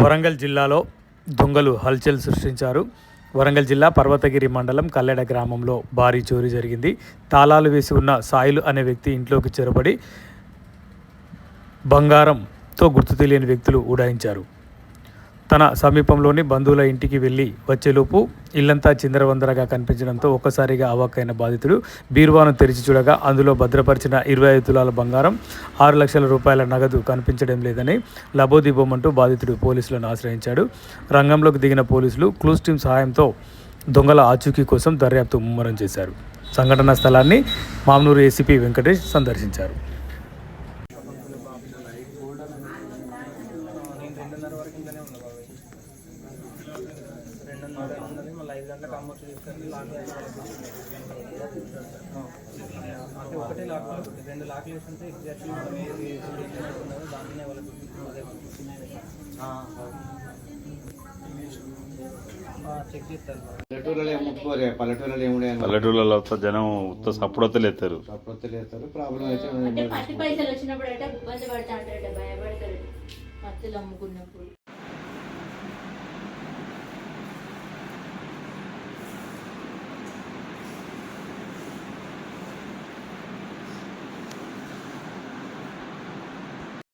వరంగల్ జిల్లాలో దొంగలు హల్చల్ సృష్టించారు. వరంగల్ జిల్లా పర్వతగిరి మండలం కల్లెడ గ్రామంలో భారీ చోరీ జరిగింది. తాళాలు వేసి ఉన్న సాయిలు అనే వ్యక్తి ఇంట్లోకి చొరబడి బంగారంతో గుర్తు తెలియని వ్యక్తులు ఉడాయించారు. తన సమీపంలోని బంధువుల ఇంటికి వెళ్ళి వచ్చేలోపు ఇల్లంతా చిందరవందరగా కనిపించడంతో ఒక్కసారిగా అవాక్కైన బాధితుడు బీరువాను తెరిచి చూడగా అందులో భద్రపరిచిన ఇరవై ఐదు తులాల బంగారం ఆరు లక్షల రూపాయల నగదు కనిపించడం లేదని లబోదిబోమంటూ బాధితుడు పోలీసులను ఆశ్రయించాడు. రంగంలోకి దిగిన పోలీసులు క్లూస్ టీం సహాయంతో దొంగల ఆచూకీ కోసం దర్యాప్తు ముమ్మరం చేశారు. సంఘటనా స్థలాన్ని మామనూరు ఏసీపీ వెంకటేష్ సందర్శించారు. రెండున్నర వరకు ఇంట్లోనే ఉన్నా ఐదు గంటలకు అమ్మొచ్చి తీసుకెళ్ళి లాక్ అంటే ఒకటే లాక్ రెండు లాక్లు ఎగ్జాక్ట్లీ మనం ఏది వాళ్ళకి పల్లెటూళ్ళలో జనం ఉత్త సప్పుడొత్తలేస్తారు సపోర్ట్ లేస్తారు ప్రాబ్లం అయితే అంటే పట్టి పైసలు వచ్చినప్పుడు అంటే ఇబ్బంది పడతా అంటారట భయపడతారు. మత్తులు అమ్ముకున్నప్పుడు.